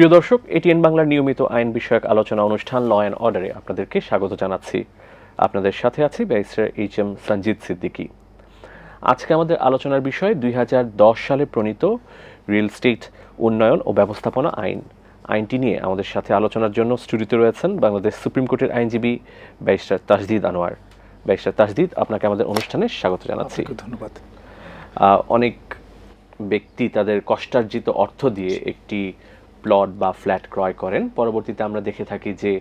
প্রিয় দর্শক এটিএন বাংলার নিয়মিত আইন বিষয়ক আলোচনা অনুষ্ঠান ল অ্যান্ড অর্ডারে আপনাদেরকে স্বাগত জানাচ্ছি। আপনাদের সাথে আছি barrister H M Sanjit Siddiqui. আজকে আমাদের আলোচনার বিষয় দুই হাজার দশ সালে প্রণীত রিয়েল স্টেট উন্নয়ন ও ব্যবস্থাপনা আইন। আইনটি নিয়ে আমাদের সাথে আলোচনার জন্য স্টুডিওতে রয়েছেন বাংলাদেশ সুপ্রিম কোর্টের আইনজীবী ব্যারিস্টার তাসদিদ আনোয়ার। ব্যারিস্টার তাসদিদ আপনাকে আমাদের অনুষ্ঠানে স্বাগত জানাচ্ছি। ধন্যবাদ। অনেক ব্যক্তি তাদের কষ্টার্জিত অর্থ দিয়ে একটি প্লট বা ফ্ল্যাট ক্রয় করেন। পরবর্তীতে আমরা দেখে থাকি যে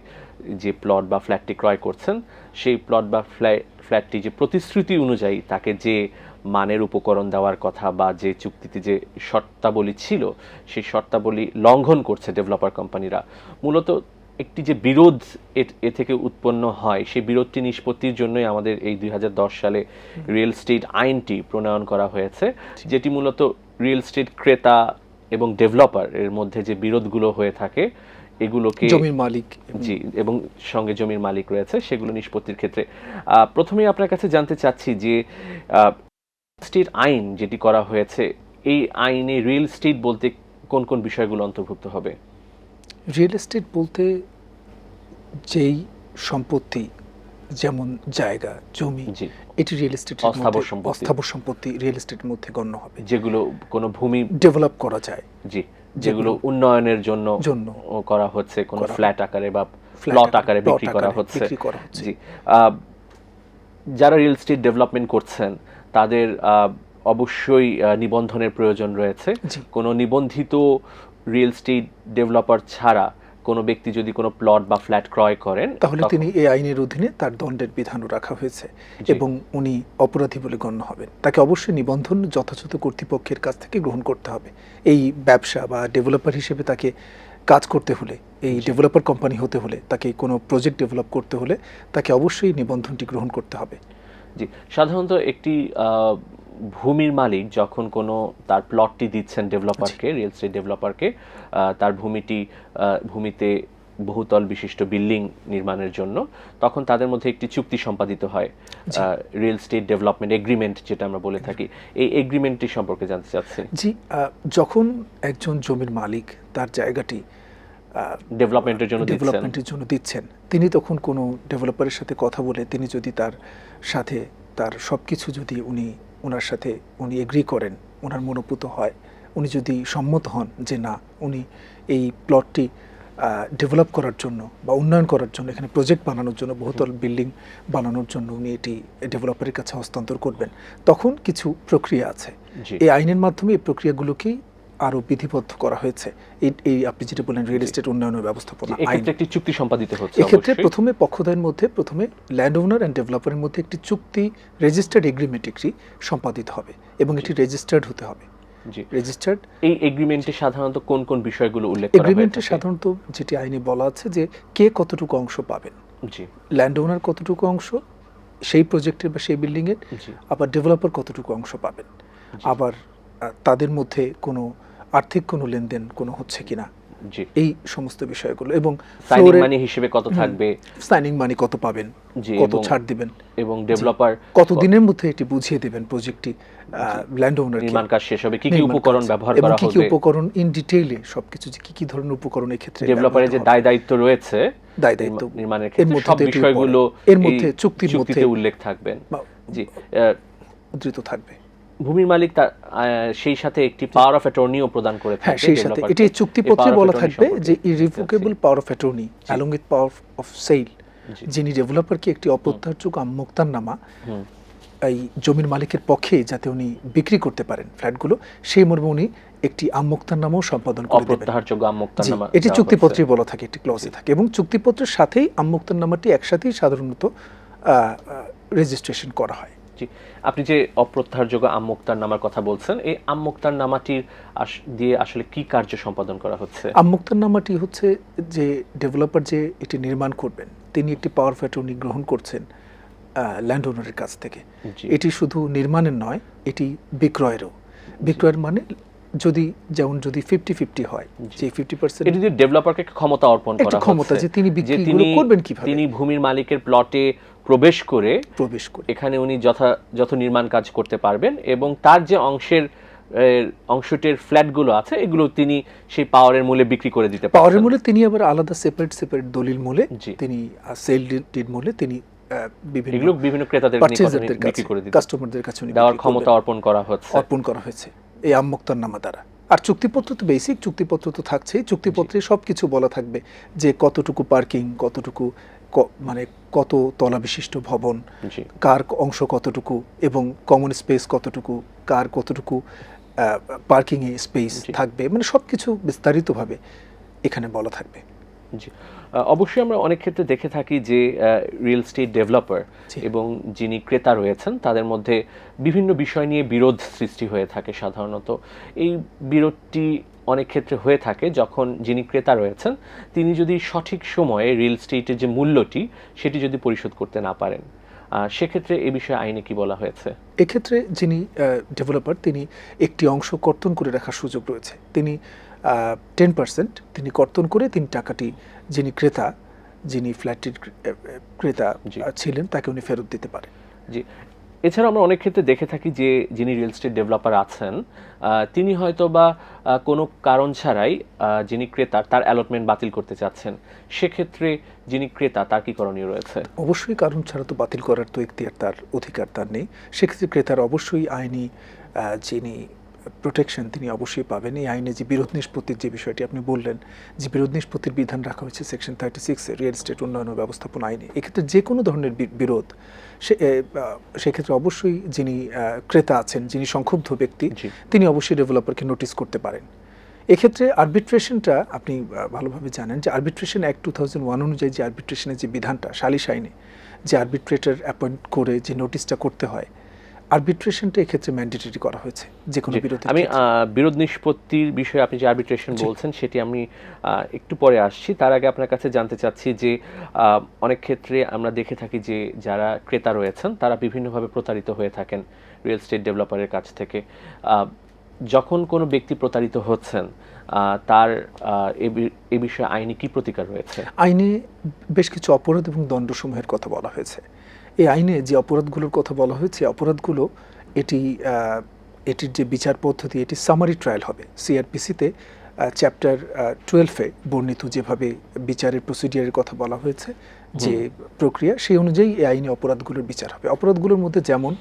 যে প্লট বা ফ্ল্যাটটি ক্রয় করছেন সেই প্লট বা ফ্ল্যা- ফ্ল্যাটটি যে প্রতিশ্রুতি অনুযায়ী তাকে যে মানের উপকরণ দেওয়ার কথা বা যে চুক্তিতে যে শর্তাবলী ছিল সেই শর্তাবলী লঙ্ঘন করছে ডেভেলপার কোম্পানিরা মূলত একটি যে বিরোধ এ- এ থেকে উৎপন্ন হয় সেই বিরোধটি নিষ্পত্তির জন্যই আমাদের এই দুই হাজার দশ সালে রিয়েল স্টেট আইনটি প্রণয়ন করা হয়েছে যেটি মূলত রিয়েল স্টেট ক্রেতা এবং ডেভেলপার এর মধ্যে যে বিরোধগুলো হয়ে থাকে এগুলোকে জমির মালিক জি এবং সঙ্গে জমির মালিক রয়েছে সেগুলো নিষ্পত্তির ক্ষেত্রে। প্রথমেই আপনার কাছে জানতে চাচ্ছি যে স্টেট আইন যেটি করা হয়েছে এই আইনে রিয়েল স্টেট বলতে কোন কোন বিষয়গুলো অন্তর্ভুক্ত হবে? রিয়েল এস্টেট বলতে যেই সম্পত্তি যেমন জায়গা জমি এটি রিয়েল এস্টেট অস্থাবর সম্পত্তি। রিয়েল এস্টেটের মধ্যে গণ্য হবে যেগুলো কোনো ভূমি ডেভেলপ করা যায় জি যেগুলো উন্নয়নের জন্য জন্য করা হচ্ছে কোনো ফ্ল্যাট আকারে বা প্লট আকারে, বিক্রি করা হচ্ছে। জি যারা রিয়েল এস্টেট ডেভেলপমেন্ট করছেন তাদের আহ, অবশ্যই নিবন্ধনের প্রয়োজন রয়েছে। কোনো নিবন্ধিত রিয়েল এস্টেট ডেভেলপার ছাড়া কোনো ব্যক্তি যদি কোনো প্লট বা ফ্ল্যাট ক্রয় করেন তাহলে তিনি এই আইনের অধীনে তার দণ্ডের বিধানও রাখা হয়েছে এবং উনি অপরাধী বলে গণ্য হবেন। তাকে অবশ্যই নিবন্ধন যথাযথ কর্তৃপক্ষের কাছ থেকে গ্রহণ করতে হবে। এই ব্যবসা বা ডেভেলপার হিসেবে তাকে কাজ করতে হলে এই ডেভেলপার কোম্পানি হতে হলে তাকে কোনো প্রজেক্ট ডেভেলপ করতে হলে তাকে অবশ্যই নিবন্ধনটি গ্রহণ করতে হবে। জি। সাধারণত একটি ভূমির মালিক যখন কোনো তার প্লটটি দিচ্ছেন ডেভেলপারকে রিয়েল এস্টেট ডেভেলপারকে তার ভূমিটি ভূমিতে বহুতল বিশিষ্ট বিল্ডিং নির্মাণের জন্য তখন তাদের মধ্যে একটি চুক্তি সম্পাদিত হয় রিয়েল এস্টেট ডেভেলপমেন্ট এগ্রিমেন্ট যেটা আমরা বলে থাকি। এই এগ্রিমেন্টটি সম্পর্কে জানতে চাচ্ছি। জি যখন একজন জমির মালিক তার জায়গাটি ডেভেলপমেন্টের জন্য ডেভেলপমেন্টের জন্য দিচ্ছেন তিনি তখন কোনো ডেভেলপারের সাথে কথা বলে তিনি যদি তার সাথে তার সব কিছু যদি উনি ওনার সাথে উনি এগ্রি করেন ওনার মনোপুত হয়। উনি যদি সম্মত হন যে না উনি এই প্লটটি ডেভেলপ করার জন্য বা উন্নয়ন করার জন্য এখানে প্রজেক্ট বানানোর জন্য বহুতল বিল্ডিং বানানোর জন্য উনি এটি ডেভেলপারের কাছে হস্তান্তর করবেন। তখন কিছু প্রক্রিয়া আছে। এই আইনের মাধ্যমে এই প্রক্রিয়াগুলোকেই আরও বিধিবদ্ধ করা হয়েছে। এই এই আপনি যেটা বলেন রিয়েল এস্টেট উন্নয়ন ব্যবস্থাপনা আইন। একটি চুক্তি সম্পাদিত হচ্ছে এক্ষেত্রে প্রথমে পক্ষদ্বয়ের মধ্যে প্রথমে ল্যান্ড ওনার অ্যান্ড ডেভেলপারের মধ্যে একটি চুক্তি রেজিস্টার্ড এগ্রিমেন্ট একটি সম্পাদিত হবে এবং এটি রেজিস্টার্ড হতে হবে। রেজিস্টার্ড এই এগ্রিমেন্টে সাধারণত কোন কোন বিষয়গুলো উল্লেখ করা এগ্রিমেন্টে সাধারণত যেটি আইনে বলা আছে যে কে কতটুকু অংশ পাবেন। জি। ল্যান্ড ওনার কতটুকু অংশ সেই প্রজেক্টের বা সেই বিল্ডিংয়ের আবার ডেভেলপার কতটুকু অংশ পাবেন। আবার তাদের মধ্যে কোনো আর্থিক কোনো লেনদেন কোনো হচ্ছে কিনা জি। এই সমস্ত বিষয়গুলো এবং সাইনিং মানি হিসেবে কত থাকবে? সাইনিং মানি কত পাবেন? কত ছাড় দিবেন? এবং ডেভেলপার কত দিনের মধ্যে এটি বুঝিয়ে দেবেন প্রজেক্টটি ল্যান্ড ওনার নির্মাণ কাজ শেষ হবে। কি কি উপকরণ ব্যবহার করা কি কি উপকরণ ইন ডিটেইলে সবকিছু যে কি কি ধরনের উপকরণ এই ক্ষেত্রে ডেভেলপারের যে দায় দায়িত্ব রয়েছে দায় দায়িত্ব নির্মাণের ক্ষেত্রে সব বিষয়গুলো এর মধ্যে চুক্তির মধ্যে উল্লেখ থাকবেন জি উদ্ধৃত থাকবে। ভূমির মালিক তার সেই সাথে একটি পাওয়ার অফ অ্যাটর্নিও প্রদান করে হ্যাঁ থাকে সেই সাথে। এটি চুক্তিপত্রে বলা থাকবে যে irrevocable power of attorney along with power of sale. যিনি ডেভেলপারকে একটি অপ্রত্যাশযোগ্য আমোক্তারনামা। এই জমির মালিকের পক্ষে যাতে উনি বিক্রি করতে পারেন ফ্ল্যাটগুলো সেই মর্মে উনি একটি আমোক্তারনামাও সম্পাদন করে দেবেন। অপ্রত্যাহারযোগ্য আমোক্তারনামা এটি চুক্তিপত্রে বলা থাকে একটি ক্লজে থাকে এবং চুক্তিপত্রের সাথেই আমোক্তারনামাটি একসাথেই সাধারণত রেজিস্ট্রেশন করা হয়। জি। আপনি যে অপ্রত্যাহারযোগ্য আম্মুক্তার নামার কথা বলছেন এই আম্মুক্তার নামাটির দিয়ে আসলে কি কার্য সম্পাদন করা হচ্ছে? আমোক্তারনামাটি হচ্ছে যে ডেভেলপার যে এটি নির্মাণ করবেন তিনি একটি পাওয়ার ফ্যাটনি গ্রহণ করছেন ল্যান্ড ওনারের কাছ থেকে। এটি শুধু নির্মাণের নয় এটি বিক্রয়েরও। বিক্রয়ের মানে যদি যেমন যদি ফিফটি ফিফটি হয় যে ফিফটি পার্সেন্ট এটি দিয়ে ডেভেলপারকে ক্ষমতা অর্পণ করা ক্ষমতা যে তিনি তিনি- করবেন কীভাবে? তিনি ভূমির মালিকের প্লটে প্রবেশ করে প্রবেশ করে এখানে উনি যথাযথ নির্মাণ কাজ করতে পারবেন এবং তার যে অংশের অংশটির ফ্ল্যাটগুলো আছে এগুলো তিনি সেই পাওয়ারের মূল্যে বিক্রি করে দিতে পাওয়ারের। মূল্যে তিনি আবার আলাদা সেপারেট সেপারেট দলিল মূলে জি। তিনি সেল ডিড মূলে তিনি বিভিন্ন বিভিন্ন ক্রেতাদের বিক্রি করে দিতে কাস্টমারদের কাছে উনি দেওয়ার ক্ষমতা অর্পণ করা হচ্ছে অর্পণ করা হয়েছে এই আমমুক্তার নামা দ্বারা। আর চুক্তিপত্র তো বেসিক চুক্তিপত্র তো থাকছেই। চুক্তিপত্রে সব কিছু বলা থাকবে যে কতটুকু পার্কিং কতটুকু মানে কত তলা বিশিষ্ট ভবন কার অংশ কতটুকু এবং কমন স্পেস কতটুকু কার কতটুকু পার্কিংয়ে স্পেস থাকবে। মানে সব কিছু বিস্তারিতভাবে এখানে বলা থাকবে। অবশ্যই আমরা অনেক ক্ষেত্রে দেখে থাকি যে রিয়েল স্টেট ডেভেলপার এবং যিনি ক্রেতা রয়েছেন তাদের মধ্যে বিভিন্ন বিষয় নিয়ে বিরোধ সৃষ্টি হয়ে থাকে সাধারণত। এই বিরোধটি অনেক ক্ষেত্রে হয়ে থাকে যখন যিনি ক্রেতা রয়েছেন তিনি যদি সঠিক সময়ে রিয়েল স্টেটের যে মূল্যটি সেটি যদি পরিশোধ করতে না পারেন। সেক্ষেত্রে এ বিষয়ে আইনে কি বলা হয়েছে? এক্ষেত্রে যিনি ডেভেলপার তিনি একটি অংশ কর্তন করে রাখার সুযোগ রয়েছে। তিনি টেন পার্সেন্ট তিনি কর্তন করে তিনি টাকাটি যিনি ক্রেতা যিনি ফ্ল্যাটটির ক্রেতা ছিলেন তাকে উনি ফেরত দিতে পারেন। জি। এছাড়া আমরা অনেক ক্ষেত্রে দেখে থাকি যে যিনি রিয়েল স্টেট ডেভেলপার আছেন তিনি হয়তো বা কোনো কারণ ছাড়াই যিনি ক্রেতা তার অ্যালটমেন্ট বাতিল করতে চাচ্ছেন। সেক্ষেত্রে যিনি ক্রেতা তার কি করণীয় রয়েছে? অবশ্যই কারণ ছাড়া তো বাতিল করার তো এখতিয়ার তার অধিকার তার নেই। সেক্ষেত্রে ক্রেতার অবশ্যই আইনি যিনি প্রোটেকশন তিনি অবশ্যই পাবেন। এই আইনে যে বিরোধ নিষ্পত্তির যে বিষয়টি আপনি বললেন যে বিরোধ নিষ্পত্তির বিধান রাখা হয়েছে সেকশন থার্টি সিক্সে রিয়েল স্টেট উন্নয়ন ও ব্যবস্থাপনা আইনে। এক্ষেত্রে যে কোনো ধরনের বিরোধ সে সেক্ষেত্রে অবশ্যই যিনি ক্রেতা আছেন যিনি সংক্ষুব্ধ ব্যক্তি তিনি অবশ্যই ডেভেলপারকে নোটিশ করতে পারেন। এক্ষেত্রে আরবিট্রেশনটা আপনি ভালোভাবে জানেন যে arbitration act two thousand one অনুযায়ী যে আরবিট্রেশনের যে বিধানটা সালিশ আইনে যে আরবিট্রেটর অ্যাপয়েন্ট করে যে নোটিশটা করতে হয় আরবিট্রেশনটা এক্ষেত্রে ম্যান্ডেটরি করা হয়েছে যে কোনো বিরোধী আমি বিরোধ নিষ্পত্তির বিষয়ে আপনি যে আরবিট্রেশন বলছেন সেটি আমি একটু পরে আসছি। তার আগে আপনার কাছে জানতে চাচ্ছি যে অনেক ক্ষেত্রে আমরা দেখে থাকি যে যারা ক্রেতা রয়েছেন তারা বিভিন্নভাবে প্রতারিত হয়ে থাকেন রিয়েল স্টেট ডেভেলপারের কাছ থেকে। যখন কোনো ব্যক্তি প্রতারিত হচ্ছেন তার এ বিষয়ে আইনি কি প্রতিকার রয়েছে? আইনে বেশ কিছু অপরাধ এবং দণ্ডসমূহের কথা বলা হয়েছে। এই আইনে যে অপরাধগুলোর কথা বলা হয়েছে অপরাধগুলো এটি এটির যে বিচার পদ্ধতি এটি সামারি ট্রায়াল হবে। সিআরপিসিতে চ্যাপ্টার টুয়েলভে বর্ণিত যেভাবে বিচারের প্রসিডিয়ারের কথা বলা হয়েছে যে প্রক্রিয়া সেই অনুযায়ী এই আইনে অপরাধগুলোর বিচার হবে। অপরাধগুলোর মধ্যে যেমন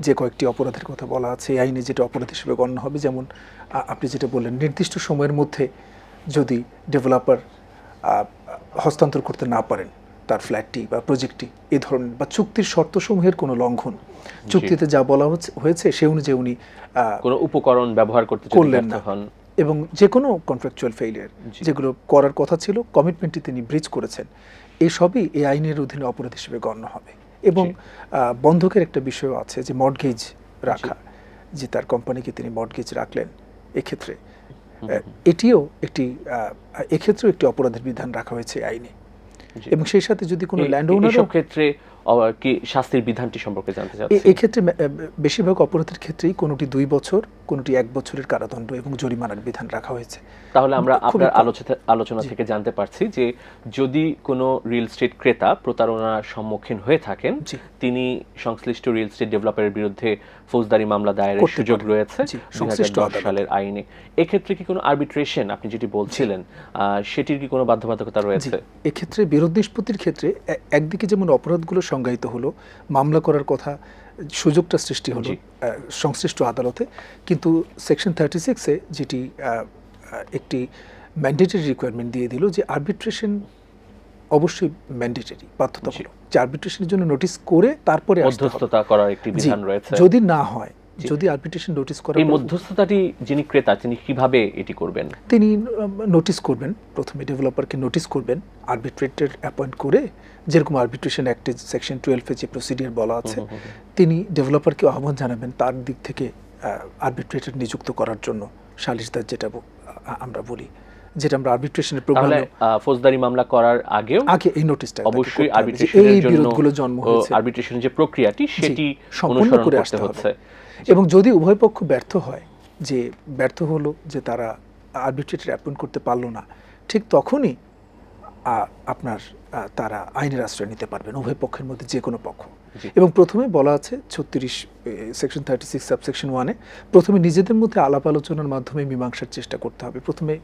যে কয়েকটি অপরাধের কথা বলা আছে এই আইনে যেটা অপরাধ হিসেবে গণ্য হবে যেমন আপনি যেটা বললেন নির্দিষ্ট সময়ের মধ্যে যদি ডেভেলপার হস্তান্তর করতে না পারেন তার ফ্ল্যাটটি বা প্রজেক্টটি এ ধরনের বা চুক্তির শর্তসমূহের কোনো লঙ্ঘন। চুক্তিতে যা বলা হয়েছে সে অনুযায়ী উনি কোনো উপকরণ ব্যবহার করতে করলেন না। এবং যে কোনো কন্ট্রাকচুয়াল ফেইলিয়ার যেগুলো করার কথা ছিল কমিটমেন্টটি তিনি ব্রিজ করেছেন। এই সবই এই আইনের অধীনে অপরাধ হিসেবে গণ্য হবে। এবং বন্ধকের একটা বিষয় আছে যে মর্টগেজ রাখা যে তার কোম্পানিকে তিনি মর্টগেজ রাখলেন এক্ষেত্রে এটিও একটি এক্ষেত্রেও একটি অপরাধের বিধান রাখা হয়েছে আইনে। এবং সেই সাথে যদি কোনো ল্যান্ড ওনারও ক্ষেত্রে কি শাস্তির বিধানটি সম্পর্কে জানতে চাচ্ছি এক্ষেত্রে বেশিরভাগ অপরাধের ক্ষেত্রেই কোনোটি দুই বছর কোনোটি এক বছরের কারাদণ্ড এবং জরিমানার বিধান রাখা হয়েছে। তাহলে আমরা আপনার আলোচনা থেকে জানতে পারছি যে যদি কোনো রিয়েল স্টেট ক্রেতা প্রতারণার সম্মুখীন হয়ে থাকেন তিনি সংশ্লিষ্ট রিয়েল স্টেট ডেভেলপারের বিরুদ্ধে ফৌজদারি মামলা দায়েরের সুযোগ রয়েছে সংশ্লিষ্ট। সালের আইনে। এক্ষেত্রে কি কোনো আরবিট্রেশন আপনি যেটি বলছিলেন আহ, সেটির কি কোনো বাধ্যবাধকতা রয়েছে? এক্ষেত্রে বিরোধ নিষ্পত্তির ক্ষেত্রে একদিকে যেমন অপরাধগুলো সংজ্ঞায়িত হলো মামলা করার কথা সুযোগটা সৃষ্টি হলো সংশ্লিষ্ট আদালতে। কিন্তু সেকশন থার্টি সিক্সে যেটি একটি ম্যান্ডেটরি রিকোয়ারমেন্ট দিয়ে দিল যে আর্বিট্রেশন অবশ্যই ম্যান্ডেটরি বাধ্যতামূলক। যে আর্বিট্রেশনের জন্য নোটিশ করে তারপরে করার একটি বিধান রয়েছে। যদি না হয়। যদি আর্বিট্রেশন নোটিশ করা এই মধ্যস্থতাটি যিনি ক্রেতা তিনি কীভাবে এটি করবেন? তিনি নোটিশ করবেন। প্রথমে ডেভেলপারকে নোটিশ করবেন আরবিট্রেটের অ্যাপয়েন্ট করে যেরকম আর্বিট্রেশন অ্যাক্টে সেকশন টুয়েলভে যে প্রসিডিয়ার বলা আছে তিনি ডেভেলপারকে আহ্বান জানাবেন তার দিক থেকে আর্বিট্রেটার নিযুক্ত করার জন্য সালিশদার যেটা আমরা বলি। যেটা আমরা আরবিট্রেশনের প্রোগ্রামে ফৌজদারি মামলা করার আগেও আগে এই নোটিশটা অবশ্যই আরবিট্রেশনের জন্য জন্ম হয়েছে। আরবিট্রেশনের যে প্রক্রিয়াটি সেটি অনুসরণ করতে হচ্ছে। এবং যদি উভয় পক্ষ ব্যর্থ হয় যে ব্যর্থ হলো যে তারা আরবিট্রেটর অ্যাপয়েন্ট করতে পারল না ঠিক তখনই আপনার তারা আইনের আশ্রয় নিতে পারবেন উভয় পক্ষের মধ্যে যে কোনো পক্ষ। এবং প্রথমে বলা আছে ছত্রিশ সেকশন থার্টি সিক্স সাবসেকশন ওয়ানে প্রথমে নিজেদের মধ্যে আলাপ আলোচনার মাধ্যমে মীমাংসার চেষ্টা করতে হবে। প্রথমে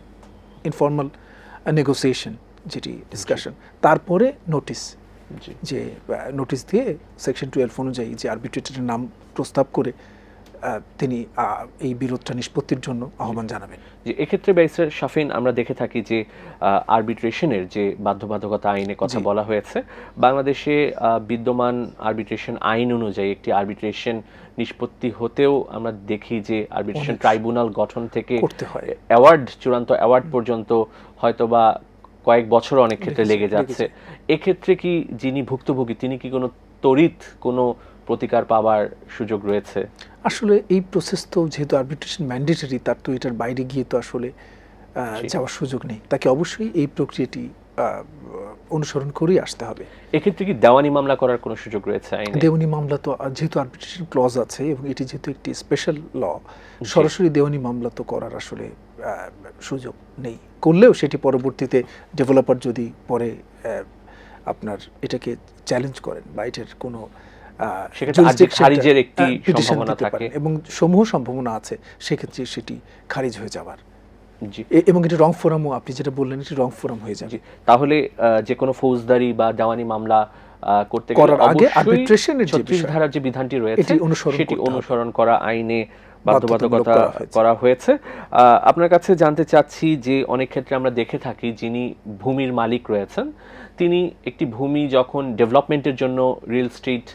ইনফর্মাল নেগোসিয়েশন যেটি ডিসকাশন তারপরে নোটিশ জি। যে নোটিশ দিয়ে সেকশন টুয়েলভ অনুযায়ী যে আরবিট্রেটারের নাম প্রস্তাব করে তিনি এই বিরোধটা নিষ্পত্তির জন্য আহ্বান জানাবেন। যে এক্ষেত্রে ব্যারিস্টার শাফিন আমরা দেখে থাকি যে আরবিট্রেশনের যে বাধ্যবাধকতা আইনে কথা বলা হয়েছে বাংলাদেশে বিদ্যমান আরবিট্রেশন আইন অনুযায়ী একটি আরবিট্রেশন নিষ্পত্তি হতেও আমরা দেখি যে আরবিট্রেশন ট্রাইব্যুনাল গঠন থেকে অ্যাওয়ার্ড চূড়ান্ত অ্যাওয়ার্ড পর্যন্ত হয়তোবা কয়েক বছর অনেক ক্ষেত্রে লেগে যাচ্ছে। এক্ষেত্রে কি যিনি ভুক্তভোগী তিনি কি কোনো তড়িৎ কোনো প্রতিকার পাওয়ার সুযোগ রয়েছে? আসলে এই প্রসেস তো যেহেতু আরবিট্রেশন ম্যান্ডেটরি তার তো এটার বাইরে গিয়ে তো আসলে যাওয়ার সুযোগ নেই। তাকে অবশ্যই এই প্রক্রিয়াটি অনুসরণ করেই আসতে হবে। এক্ষেত্রে কি দেওয়ানি মামলা করার কোনো সুযোগ রয়েছে আইনে? দেওয়ানি মামলা তো যেহেতু আরবিট্রেশন ক্লজ আছে এবং এটি যেহেতু একটি স্পেশাল ল সরাসরি দেওয়ানি মামলা তো করার আসলে সুযোগ নেই। করলেও সেটি পরবর্তীতে ডেভেলপার যদি পরে আপনার এটাকে চ্যালেঞ্জ করেন বা এটার কোনো খারিজের একটি সম্ভাবনা থাকে। এবং সমূহ সম্ভাবনা আছে সেক্ষেত্রে সেটি খারিজ হয়ে যাবার। জি। এবং এটি রং ফোরামও আপনি যেটা বললেন এটি রং ফোরাম হয়ে যাবে। তাহলে যে কোনো ফৌজদারি বা দেওয়ানি মামলা করতে গেলে অবশ্যই arbitration-এর যে 36 বিষয়, ধারার যে বিধানটি রয়েছে সেটি অনুসরণ করা আইনে বাধ্যবাধকতা করা হয়েছে। আপনার কাছে জানতে চাচ্ছি যে অনেক ক্ষেত্রে আমরা দেখে থাকি যিনি ভূমির মালিক রয়েছেন তিনি একটি ভূমি যখন ডেভেলপমেন্টের জন্য রিয়েল স্টেট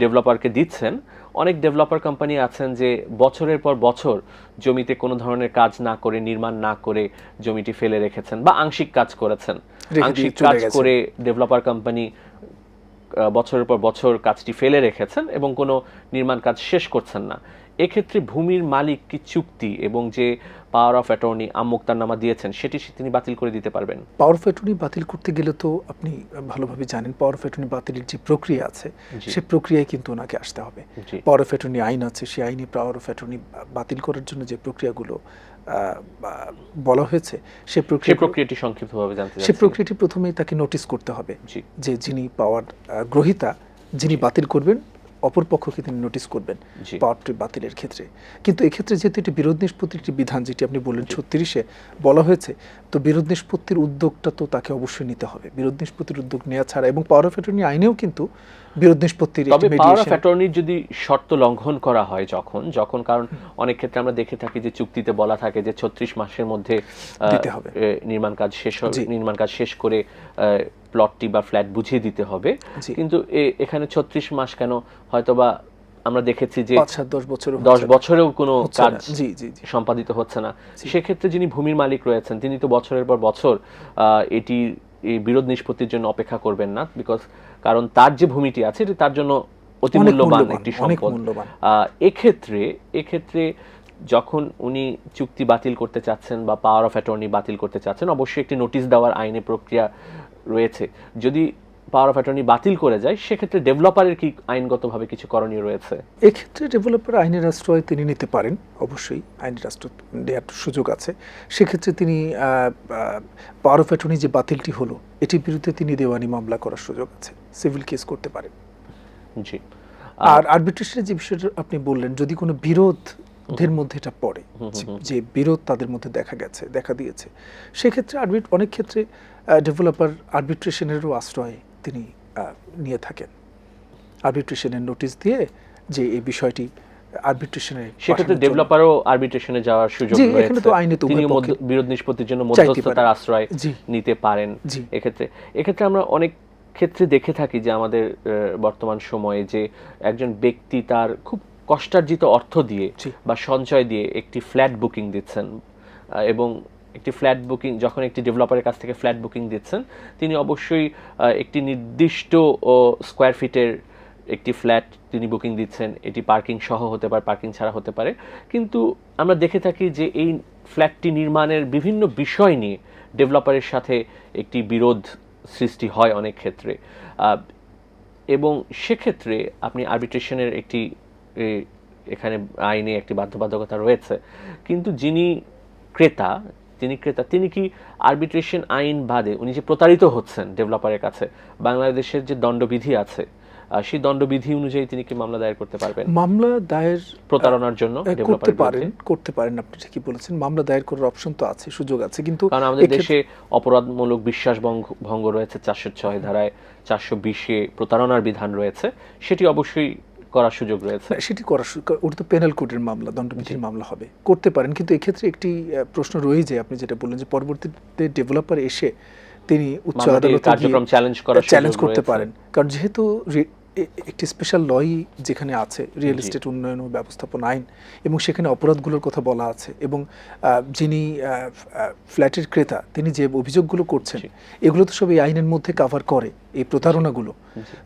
ডেভেলপারকে দিচ্ছেন অনেক ডেভেলপার কোম্পানি আছেন যে বছরের পর বছর জমিতে কোনো ধরনের কাজ না করে নির্মাণ না করে জমিটি ফেলে রেখেছেন বা আংশিক কাজ করেছেন। আংশিক কাজ করে ডেভেলপার কোম্পানি বছরের পর বছর কাজটি ফেলে রেখেছেন এবং কোনো নির্মাণ কাজ শেষ করছেন না। এক্ষেত্রে ভূমির মালিক কি চুক্তি এবং যে পাওয়ার অফ অ্যাটর্নি আমুক্তারনামা দিয়েছেন সেটি তিনি বাতিল করে দিতে পারবেন? পাওয়ার অফ অ্যাটর্নি বাতিল করতে গেলে তো আপনি ভালোভাবে জানেন পাওয়ার অফ অ্যাটর্নি বাতিলের যে প্রক্রিয়া আছে সে প্রক্রিয়ায় কিন্তু ওনাকে আসতে হবে। পাওয়ার অফ অ্যাটর্নি আইন আছে সেই আইনে পাওয়ার অফ অ্যাটর্নি বাতিল করার জন্য যে প্রক্রিয়াগুলো আহ, বলা হয়েছে সে প্রক্রিয়া প্রক্রিয়াটি সংক্ষিপ্তভাবে জানতে সে প্রক্রিয়াটি প্রথমেই তাকে নোটিশ করতে হবে যে যিনি পাওয়ার গ্রহীতা যিনি বাতিল করবেন অপর পক্ষকে তিনি নোটিশ করবেন পাওয়ার পাওয়ারটি বাতিলের ক্ষেত্রে। কিন্তু এক্ষেত্রে যেহেতু এটি বিরোধ নিষ্পত্তির একটি বিধান যেটি আপনি বললেন ছত্রিশে বলা হয়েছে তো বিরোধ নিষ্পত্তির উদ্যোগটা তো তাকে অবশ্যই নিতে হবে। বিরোধ নিষ্পত্তির উদ্যোগ নেওয়া ছাড়া এবং পাওয়ার অফ অ্যাটর্নি আইনেও কিন্তু বিরোধ নিষ্পত্তির তবে পাওয়ার অফ অ্যাটর্নির যদি শর্ত লঙ্ঘন করা হয় যখন যখন কারণ অনেক ক্ষেত্রে আমরা দেখে থাকি যে চুক্তিতে বলা থাকে যে ছত্রিশ মাসের মধ্যে। নির্মাণ কাজ শেষ নির্মাণ কাজ শেষ করে প্লটটি বা ফ্ল্যাট বুঝিয়ে দিতে হবে। কিন্তু এখানে ছত্রিশ মাস কেন? হয়তোবা আমরা দেখেছি যে দশ বছর দশ বছরেও কোনো কাজ জি জি জি। সম্পাদিত হচ্ছে না। সেক্ষেত্রে যিনি ভূমির মালিক রয়েছেন তিনি তো বছরের পর বছর আহ, এটি এই বিরোধ নিষ্পত্তির জন্য অপেক্ষা করবেন না বিকজ কারণ তার যে ভূমিটি আছে এটি তার জন্য অতি মূল্যবান একটি সম্পদ। এক্ষেত্রে এক্ষেত্রে যখন উনি চুক্তি বাতিল করতে চাচ্ছেন বা পাওয়ার অফ অ্যাটর্নি বাতিল করতে চাচ্ছেন অবশ্যই একটি নোটিশ দেওয়ার আইনে প্রক্রিয়া রয়েছে। যদি পাওয়ার অফ অ্যাটর্নি বাতিল করে যায় সেক্ষেত্রে ডেভেলপারের কি আইনগতভাবে কিছু করণীয় রয়েছে? এক্ষেত্রে ডেভেলপার আইনের আশ্রয় তিনি নিতে পারেন অবশ্যই আইনের আশ্রয় দেওয়ার সুযোগ আছে। সেক্ষেত্রে তিনি পাওয়ার অফ অ্যাটর্নি যে বাতিলটি হলো এটির বিরুদ্ধে তিনি দেওয়ানি মামলা করার সুযোগ আছে সিভিল কেস করতে পারেন। জি। আর আরবিট্রেশনের যে বিষয়টা আপনি বললেন যদি কোনো বিরোধের মধ্যে এটা পড়ে যে- যে বিরোধ তাদের মধ্যে দেখা গেছে দেখা দিয়েছে সেক্ষেত্রে আরবিট অনেক ক্ষেত্রে ডেভেলপার আরবিট্রেশনেরও আশ্রয় তিনি নিয়ে থাকেন আরবিট্রেশনের নোটিশ দিয়ে যে এই বিষয়টি সেক্ষেত্রে ডেভেলপারও আরবিট্রেশনে যাওয়ার সুযোগ রয়েছে এখানে তো আইনে তো মধ্য- বিরোধ নিষ্পত্তির জন্য মধ্যস্থতার আশ্রয়। নিতে পারেন। এক্ষেত্রে এক্ষেত্রে আমরা অনেক ক্ষেত্রে দেখে থাকি যে আমাদের বর্তমান সময়ে যে একজন ব্যক্তি তার খুব কষ্টার্জিত অর্থ দিয়ে। বা সঞ্চয় দিয়ে একটি ফ্ল্যাট বুকিং দিচ্ছেন এবং একটি ফ্ল্যাট বুকিং, যখন একটি ডেভেলপারের কাছ থেকে ফ্ল্যাট বুকিং দিচ্ছেন, তিনি অবশ্যই একটি নির্দিষ্ট স্কোয়ার ফিটের একটি ফ্ল্যাট তিনি বুকিং দিচ্ছেন। এটি পার্কিং সহ হতে পারে, পার্কিং ছাড়া হতে পারে। কিন্তু আমরা দেখে থাকি যে এই ফ্ল্যাটটি নির্মাণের বিভিন্ন বিষয় নিয়ে ডেভেলপারের সাথে একটি বিরোধ সৃষ্টি হয় অনেক ক্ষেত্রে। এবং সেক্ষেত্রে আপনি আরবিট্রেশনের একটি এখানে আইনে একটি বাধ্যবাধকতা রয়েছে। কিন্তু যিনি ক্রেতা তিনি ক্রেতা তিনি কি আরবিট্রেশন আইন বাদে উনি যে প্রতারিত হচ্ছেন ডেভেলপারের কাছে বাংলাদেশের যে দণ্ডবিধি আছে সেই দণ্ডবিধি অনুযায়ী তিনি কি মামলা দায়ের করতে পারবেন? মামলা দায়ের প্রতারণার জন্য করতে পারেন করতে পারেন আপনি ঠিকই বলেছেন মামলা দায়ের করার অপশন তো আছে সুযোগ আছে কিন্তু কারণ আমাদের দেশে অপরাধমূলক বিশ্বাস ভঙ্গ- ভঙ্গ রয়েছে চারশো ছয় ধারায় চারশো বিশে প্রতারণার বিধান রয়েছে সেটি অবশ্যই করার সুযোগ রয়েছে। সেটি করা সু- ওটা তো পেনাল কোডের মামলা দণ্ডবিধির মামলা হবে। করতে পারেন কিন্তু এক্ষেত্রে একটি প্রশ্ন রয়ে যায় আপনি যেটা বললেন যে পরবর্তীতে ডেভেলপার এসে তিনি উচ্চ আদালতে কার্যক্রম চ্যালেঞ্জ করার চ্যালেঞ্জ করতে পারেন। কারণ যেহেতু একটি স্পেশাল লই যেখানে আছে রিয়েল এস্টেট উন্নয়ন ও ব্যবস্থাপনা আইন এবং সেখানে অপরাধগুলোর কথা বলা আছে এবং যিনি ফ্ল্যাটের ক্রেতা তিনি যে অভিযোগগুলো করছেন এগুলো তো সব এই আইনের মধ্যে কাভার করে এই প্রতারণাগুলো।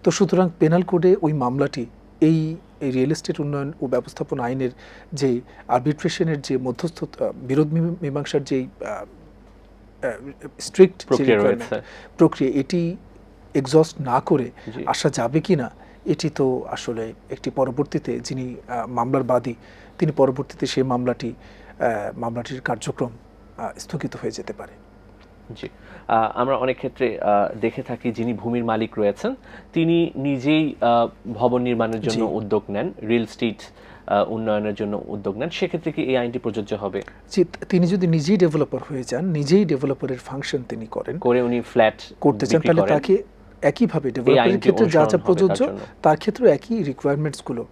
তো সুতরাং পেনাল কোডে ওই মামলাটি এই রিয়েল এস্টেট উন্নয়ন ও ব্যবস্থাপনা আইনের যে আরবিট্রেশনের যে মধ্যস্থতা বিরোধ মীমাংসার যে স্ট্রিক্ট প্রক্রিয়া এটি এক্সস্ট না করে আসা যাবে কি না এটি তো আসলে একটি পরবর্তীতে যিনি মামলার বাদী তিনি পরবর্তীতে সেই মামলাটি মামলাটির কার্যক্রম স্থগিত হয়ে যেতে পারে। জি। আমরা অনেক ক্ষেত্রে দেখে থাকি যিনি ভূমির মালিক রয়েছেন তিনি নিজেই ভবন নির্মাণের জন্য উদ্যোগ নেন রিয়েল স্টেট উন্নয়নের জন্য উদ্যোগ নেন। সেক্ষেত্রে কি এই আইনটি প্রযোজ্য হবে? যে তিনি যদি নিজেই ডেভেলপার হয়ে যান নিজেই ডেভেলপারের ফাংশন তিনি করেন। করে উনি ফ্ল্যাট করতে চান তাহলে তাকে একইভাবে ডেভেলপারের ক্ষেত্রে যা যা প্রযোজ্য। তার ক্ষেত্রেও একই রিকোয়ারমেন্টসগুলো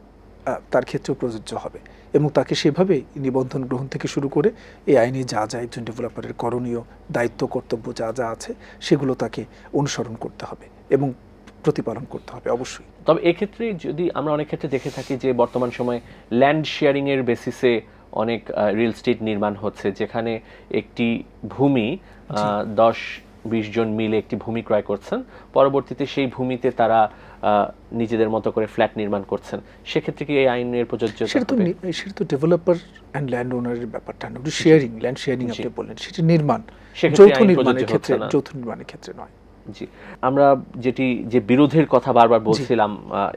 তার ক্ষেত্রেও প্রযোজ্য হবে। এবং তাকে সেভাবে নিবন্ধন গ্রহণ থেকে শুরু করে এই আইনে যা যা একজন ডেভেলপারের করণীয় দায়িত্ব কর্তব্য যা যা আছে সেগুলো তাকে অনুসরণ করতে হবে এবং প্রতিপালন করতে হবে অবশ্যই। তবে এক্ষেত্রে যদি আমরা অনেক ক্ষেত্রে দেখে থাকি যে বর্তমান সময়ে ল্যান্ড শেয়ারিং এর বেসিসে অনেক রিয়েল স্টেট নির্মাণ হচ্ছে যেখানে একটি ভূমি দশ বিশ জন মিলে একটি ভূমি ক্রয় করছেন। পরবর্তীতে সেই ভূমিতে তারা আহ, নিজেদের মতো করে ফ্ল্যাট নির্মাণ করছেন। সেক্ষেত্রে কি এই আইনের প্রযোজ্য সেটা তো নি- সেটা তো ডেভেলপার অ্যান্ড ল্যান্ড ওনারের ব্যাপারটা না শেয়ারিং ল্যান্ড শেয়ারিং। আপনি বললেন সেটা নির্মাণ যৌথ নির্মাণের ক্ষেত্রে যৌথ নির্মাণের ক্ষেত্রে নয়। জি। আমরা যেটি যে বিরোধের কথা বারবার বলছিলাম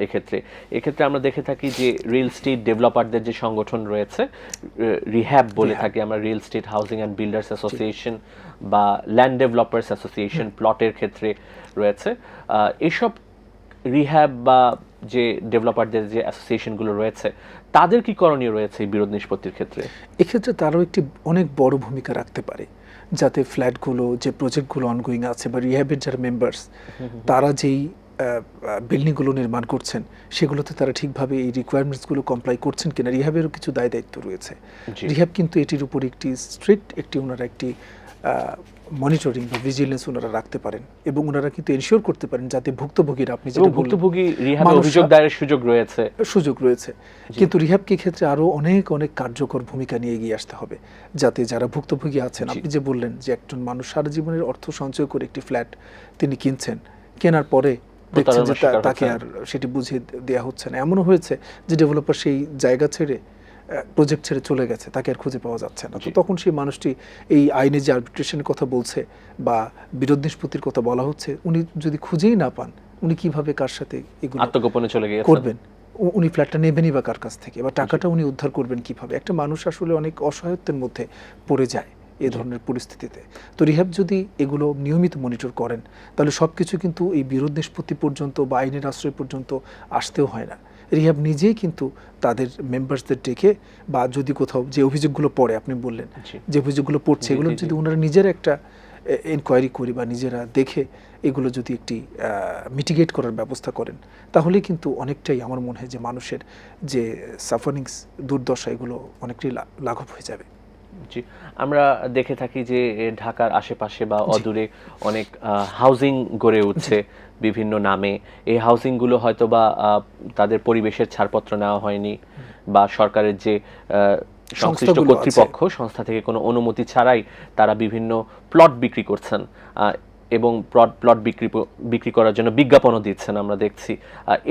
এক্ষেত্রে এক্ষেত্রে আমরা দেখে থাকি যে রিয়েল স্টেট ডেভেলপারদের যে সংগঠন রয়েছে রিহ্যাব বলে থাকি আমরা real estate housing and builders association বা ল্যান্ড ডেভেলপার্স অ্যাসোসিয়েশন প্লটের ক্ষেত্রে রয়েছে। এসব রিহ্যাব বা যে ডেভেলপারদের যে অ্যাসোসিয়েশনগুলো রয়েছে তাদের কি করণীয় রয়েছে এই বিরোধ নিষ্পত্তির ক্ষেত্রে? এক্ষেত্রে তারও একটি অনেক বড় ভূমিকা রাখতে পারে। যাতে ফ্ল্যাটগুলো যে প্রজেক্টগুলো অনগোয়িং আছে বা রিহ্যাবের যারা মেম্বার্স তারা যেই বিল্ডিংগুলো নির্মাণ করছেন সেগুলোতে তারা ঠিকভাবে এই রিকোয়ারমেন্টসগুলো কমপ্লাই করছেন কিনা রিহ্যাবেরও কিছু দায় দায়িত্ব রয়েছে। রিহাব রিহ্যাব কিন্তু এটির উপর একটি স্ট্রিক্ট একটি ওনারা একটি মনিটরিং বা ভিজিলেন্স ওনারা রাখতে পারেন এবং ওনারা কিন্তু এনশিওর করতে পারেন যাতে ভুক্তভোগীরা আপনি যেটা ভুক্তভোগী রিহ্যাবে অভিযোগ দায়েরের সুযোগ রয়েছে। সুযোগ রয়েছে। কিন্তু রিহ্যাব কি ক্ষেত্রে আরও অনেক অনেক কার্যকর ভূমিকা নিয়ে এগিয়ে আসতে হবে যাতে যারা ভুক্তভোগী আছেন আপনি যে বললেন যে একজন মানুষ সারা জীবনের অর্থ সঞ্চয় করে একটি ফ্ল্যাট তিনি কিনছেন কেনার পরে দেখছেন যে তাকে আর। সেটি বুঝিয়ে দেওয়া হচ্ছে না। এমনও হয়েছে যে ডেভেলপার সেই জায়গা ছেড়ে প্রজেক্ট ছেড়ে চলে গেছে তাকে আর খুঁজে পাওয়া যাচ্ছে না। তো তখন সেই মানুষটি এই আইনে যে আর্বিট্রেশনের কথা বলছে বা বিরোধ নিষ্পত্তির কথা বলা হচ্ছে উনি যদি খুঁজেই না পান উনি কীভাবে কার সাথে এগুলো আত্মগোপনে চলে গিয়েছে করবেন? উনি ফ্ল্যাটটা নেবেনই বা কার কাছ থেকে? বা টাকাটা উনি উদ্ধার করবেন কীভাবে? একটা মানুষ আসলে অনেক অসহায়ত্বের মধ্যে পড়ে যায় এ ধরনের পরিস্থিতিতে। তো রিহ্যাব যদি এগুলো নিয়মিত মনিটর করেন তাহলে সব কিছু কিন্তু এই বিরোধ নিষ্পত্তি পর্যন্ত বা আইনের আশ্রয় পর্যন্ত আসতেও হয় না। রিহ্যাব নিজেই কিন্তু তাদের মেম্বার্সদের ডেকে বা যদি কোথাও যে অভিযোগগুলো পড়ে আপনি বললেন যে অভিযোগগুলো পড়ছে এগুলো। যদি ওনারা নিজের একটা এনকোয়ারি করি বা নিজেরা দেখে এগুলো যদি একটি মিটিগেট করার ব্যবস্থা করেন তাহলে কিন্তু অনেকটাই আমার মনে হয় যে মানুষের যে সাফারিংস দুর্দশা এগুলো অনেকটাই লাঘব হয়ে যাবে জি। আমরা দেখে থাকি যে ঢাকার আশেপাশে বা অদূরে অনেক হাউজিং গড়ে উঠছে বিভিন্ন নামে। এই হাউজিংগুলো হয়তো বা তাদের পরিবেশের ছাড়পত্র নেওয়া হয়নি বা সরকারের যে সংশ্লিষ্ট কর্তৃপক্ষ সংস্থা থেকে কোনো অনুমতি ছাড়াই তারা বিভিন্ন প্লট বিক্রি করছেন। এবং প্লট প্লট বিক্রি বিক্রি করার জন্য বিজ্ঞাপনও দিচ্ছেন আমরা দেখছি।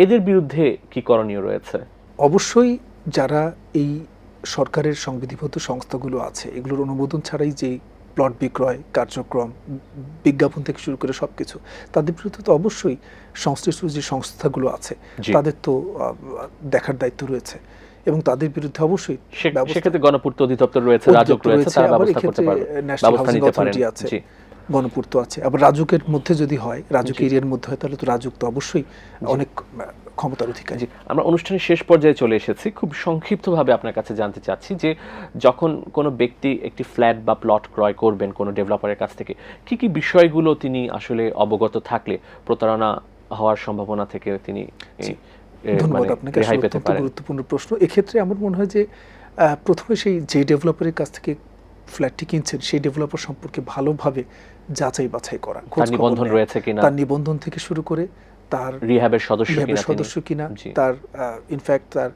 এদের বিরুদ্ধে কি করণীয় রয়েছে? অবশ্যই যারা এই সরকারের সংবিধিবদ্ধ সংস্থাগুলো আছে এগুলোর অনুমোদন ছাড়াই যে প্লট বিক্রয় কার্যক্রম বিজ্ঞাপন থেকে শুরু করে সব কিছু তাদের বিরুদ্ধে তো অবশ্যই সংশ্লিষ্ট যে সংস্থাগুলো আছে তাদের তো দেখার দায়িত্ব রয়েছে এবং তাদের বিরুদ্ধে অবশ্যই সেক্ষেত্রে গণপূর্ত অধিদপ্তর রয়েছে রাজক রয়েছে তারা ব্যবস্থা করতে এক্ষেত্রে ন্যাশনাল ব্যবস্থা হাউজিং নিতে পারেন। অথরিটি আছে গণপূর্ত আছে আবার রাজুকের মধ্যে যদি হয় রাজুক এরিয়ার মধ্যে হয় তাহলে তো রাজুক তো অবশ্যই অনেক ক্ষমতার অধিকারী। জি আমরা অনুষ্ঠানের শেষ পর্যায়ে চলে এসেছি। খুব সংক্ষিপ্তভাবে আপনার কাছে জানতে চাচ্ছি যে যখন কোনো ব্যক্তি একটি ফ্ল্যাট বা প্লট ক্রয় করবেন কোনো ডেভেলপারের কাছ থেকে কি কি বিষয়গুলো তিনি আসলে অবগত থাকলে প্রতারণা হওয়ার সম্ভাবনা থেকে তিনি। এ, ধন্যবাদ মানে আপনাকে অত্যন্ত গুরুত্বপূর্ণ প্রশ্ন। এক্ষেত্রে আমার মনে হয় যে প্রথমে সেই যে ডেভেলপারের কাছ থেকে ফ্ল্যাটটি কিনছেন সেই ডেভেলপার সম্পর্কে ভালোভাবে যাচাই বাছাই করা খোঁজ নিবন্ধন রয়েছে কিনা? তার নিবন্ধন থেকে শুরু করে তার রিহ্যাবের সদস্য কিনা সদস্য কিনা তার ইনফ্যাক্ট তার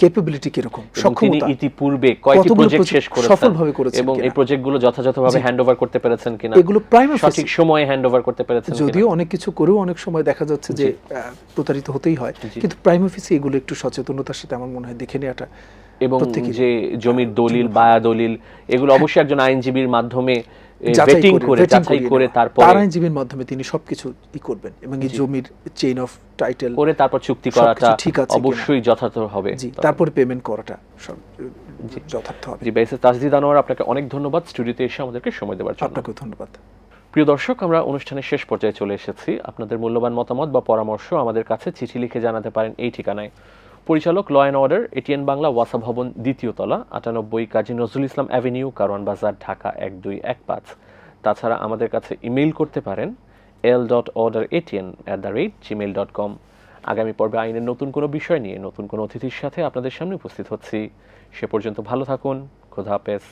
ক্যাপাবিলিটি কীরকম এবং তিনি সক্ষমতা ইতিপূর্বে কয়টি প্রজেক্ট শেষ করেছেন সফলভাবে করেছেন এবং এই প্রজেক্টগুলো যথাযথভাবে হ্যান্ডওভার করতে পেরেছেন কিনা? এগুলো প্রাইম সঠিক সময়ে হ্যান্ডওভার করতে পেরেছেন? যদিও অনেক কিছু করেও অনেক সময় দেখা যাচ্ছে যে প্রতারিত হতেই হয়। কিন্তু প্রাইম অফিসে এগুলো একটু সচেতনতার সাথে আমার মনে হয় দেখে নেওয়াটা এবং। যে জমির দলিল বায়া দলিল এগুলো অবশ্যই একজন আইনজীবীর মাধ্যমে ভেটিং করে vetting যাচাই করে নেওয়া। তার আইনজীবীর মাধ্যমে তিনি সবকিছু ই করবেন এবং এই জমির চেইন অফ টাইটেল করে তারপর চুক্তি করাটা ঠিক আছে অবশ্যই যথাযথ হবে। জি তারপরে পেমেন্ট করাটা যথার্থ হবে। জি বেসে তাজদিদ আনোয়ার আপনাকে অনেক ধন্যবাদ। স্টুডিওতে এসে আমাদেরকে সময় দেওয়ার জন্য। ধন্যবাদ। প্রিয় দর্শক আমরা অনুষ্ঠানের শেষ পর্যায়ে চলে এসেছি। আপনাদের মূল্যবান মতামত বা পরামর্শ আমাদের কাছে চিঠি লিখে জানাতে পারেন এই ঠিকানায়। পরিচালক law and order, ATN Bangla, ওয়াসা ভবন, দ্বিতীয় তলা, আটানব্বই কাজী নজরুল ইসলাম অ্যাভিনিউ, কারওয়ান বাজার, ঢাকা এক দুই এক পাঁচ। তাছাড়া আমাদের কাছে ইমেইল করতে পারেন L dot order ATN at the rate Gmail dot com আগামী পর্বে আইনের নতুন কোনো বিষয় নিয়ে, নতুন কোনো অতিথির সাথে আপনাদের সামনে উপস্থিত হচ্ছি। সে পর্যন্ত ভালো থাকুন, খোদা হাফেজ।